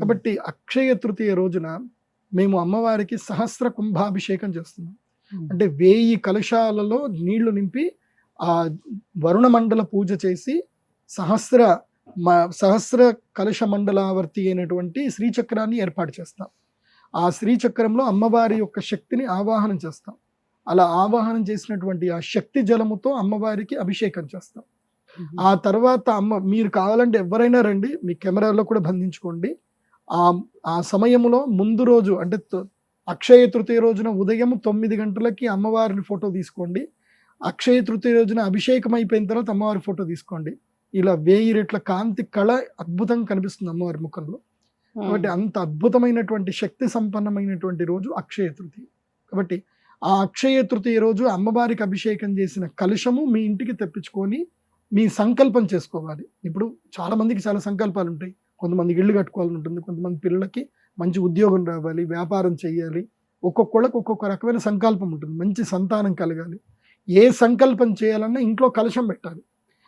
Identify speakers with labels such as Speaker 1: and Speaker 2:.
Speaker 1: కాబట్టి అక్షయ తృతీయ రోజున మేము అమ్మవారికి సహస్ర కుంభాభిషేకం చేస్తున్నాం. అంటే వేయి కలశాలలో నీళ్ళు నింపి ఆ వరుణ మండల పూజ చేసి సహస్ర మ- సహస్ర కలశ మండలావర్తి అయినటువంటి శ్రీచక్రాన్ని ఏర్పాటు చేస్తాం. ఆ శ్రీచక్రంలో అమ్మవారి యొక్క శక్తిని ఆవాహనం చేస్తాం. అలా ఆవాహనం చేసినటువంటి ఆ శక్తి జలముతో అమ్మవారికి అభిషేకం చేస్తాం. ఆ తర్వాత అమ్మ మీరు కావాలంటే ఎవరైనా రండి మీ కెమెరాలో కూడా బంధించుకోండి. ఆ ఆ సమయంలో ముందు రోజు అంటే తొ- అక్షయ తృతీయ రోజున ఉదయం తొమ్మిది గంటలకి అమ్మవారిని ఫోటో తీసుకోండి. అక్షయ తృతీయ రోజున అభిషేకం అయిపోయిన తర్వాత అమ్మవారి ఫోటో తీసుకోండి. ఇలా వేయి రెట్ల కాంతి కళ అద్భుతంగా కనిపిస్తుంది అమ్మవారి ముఖంలో. కాబట్టి అంత అద్భుతమైనటువంటి శక్తి సంపన్నమైనటువంటి రోజు అక్షయ తృతీయ. కాబట్టి ఆ అక్షయ తృతీయ రోజు అమ్మవారికి అభిషేకం చేసిన కలశము మీ ఇంటికి తెప్పించుకొని మీ సంకల్పం చేసుకోవాలి. ఇప్పుడు చాలా మందికి చాలా సంకల్పాలు ఉంటాయి. కొంతమందికి ఇల్లు కట్టుకోవాలని ఉంటుంది కొంతమంది పిల్లలకి మంచి ఉద్యోగం రావాలి వ్యాపారం చేయాలి. ఒక్కొక్కళ్ళకి ఒక్కొక్క రకమైన సంకల్పం ఉంటుంది మంచి సంతానం కలగాలి. ఏ సంకల్పం చేయాలన్నా ఇంట్లో కలశం పెట్టాలి.